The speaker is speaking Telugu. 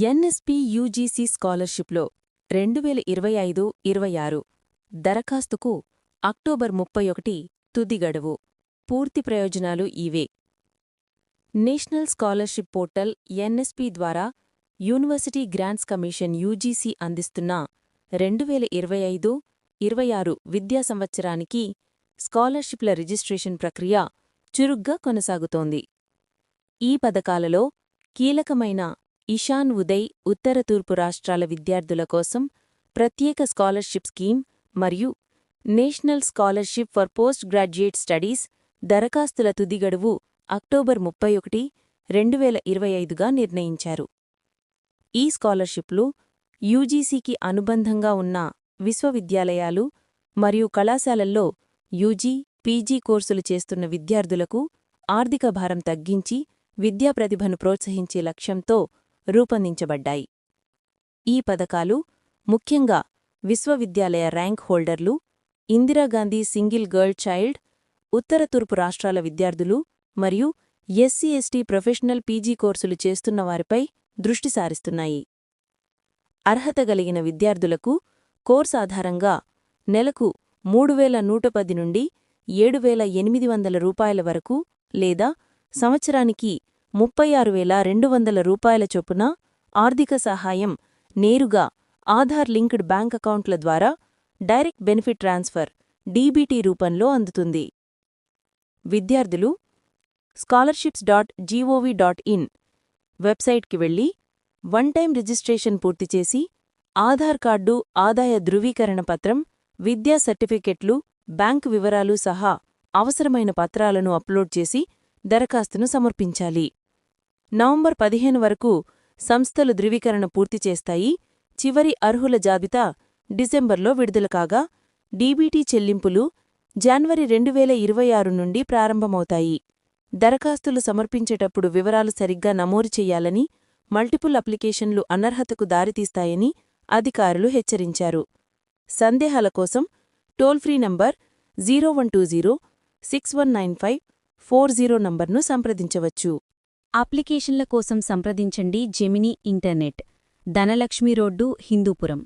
ఎన్ఎస్పి యూజీసీ స్కాలర్షిప్లో రెండు వేల ఇరవై ఐదు ఇరవై ఆరు దరఖాస్తుకు అక్టోబర్ ముప్పై ఒకటి తుది గడువు. పూర్తి ప్రయోజనాలు ఇవే. నేషనల్ స్కాలర్షిప్ పోర్టల్ ఎన్ఎస్పి ద్వారా యూనివర్సిటీ గ్రాంట్స్ కమిషన్ యూజీసీ అందిస్తున్న రెండు వేల ఇరవై ఐదు ఇరవై ఆరు విద్యా సంవత్సరానికి స్కాలర్షిప్ల రిజిస్ట్రేషన్ ప్రక్రియ చురుగ్గా కొనసాగుతోంది. ఈ పథకాలలో కీలకమైన ఇషాన్ ఉదయ్ ఉత్తర తూర్పు రాష్ట్రాల విద్యార్థుల కోసం ప్రత్యేక స్కాలర్షిప్ స్కీమ్ మరియు national scholarship for post graduate studies దరఖాస్తుల తుది గడువు అక్టోబర్ ముప్పై ఒకటి రెండు వేల ఇరవై ఐదుగా నిర్ణయించారు. ఈ స్కాలర్షిప్లు యూజీసీకి అనుబంధంగా ఉన్న విశ్వవిద్యాలయాలు మరియు కళాశాలల్లో యూజీ పీజీ కోర్సులు చేస్తున్న విద్యార్థులకు ఆర్థిక భారం తగ్గించి విద్యా ప్రతిభను ప్రోత్సహించే లక్ష్యంతో రూపొందించబడ్డాయి. ఈ పథకాలు ముఖ్యంగా విశ్వవిద్యాలయ ర్యాంక్ హోల్డర్లు ఇందిరాగాంధీ సింగిల్ గర్ల్ చైల్డ్ ఉత్తర తూర్పు రాష్ట్రాల విద్యార్థులు మరియు ఎస్సీ ఎస్టీ ప్రొఫెషనల్ పీజీ కోర్సులు చేస్తున్న వారిపై దృష్టి సారిస్తున్నాయి. అర్హత కలిగిన విద్యార్థులకు కోర్స్ ఆధారంగా నెలకు మూడు వేల నూట పది నుండి ఏడు వేల ఎనిమిది వందల రూపాయల వరకు లేదా సంవత్సరానికి ముప్పై ఆరు వేల రెండు వందల రూపాయల చొప్పున ఆర్థిక సహాయం నేరుగా ఆధార్ లింక్డ్ బ్యాంక్ అకౌంట్ల ద్వారా డైరెక్ట్ బెనిఫిట్ ట్రాన్స్ఫర్ డీబీటీ రూపంలో అందుతుంది. విద్యార్థులు scholarships dot gov dot in వెబ్సైట్కి వెళ్ళి వన్ టైం రిజిస్ట్రేషన్ పూర్తి చేసి ఆధార్ కార్డు ఆదాయ ధృవీకరణ పత్రం విద్యా సర్టిఫికెట్లు బ్యాంకు వివరాలు సహా అవసరమైన పత్రాలను అప్లోడ్ చేసి దరఖాస్తును సమర్పించాలి. నవంబర్ పదిహేను వరకు సంస్థలు ధృవీకరణ పూర్తి చేస్తాయి. చివరి అర్హుల జాబితా డిసెంబర్లో విడుదల కాగా డీబీటీ చెల్లింపులు జనవరి రెండు వేల ఇరవై ఆరు నుండి ప్రారంభమవుతాయి. దరఖాస్తులు సమర్పించేటప్పుడు వివరాలు సరిగ్గా నమోదు చేయాలని మల్టిపుల్ అప్లికేషన్లు అనర్హతకు దారితీస్తాయని అధికారులు హెచ్చరించారు. సందేహాల కోసం toll free number zero one two zero six one nine five four zero నంబర్ను సంప్రదించవచ్చు. అప్లికేషన్ల కోసం సంప్రదించండి Gemini internet. Dhanalakshmi road Hindupuram.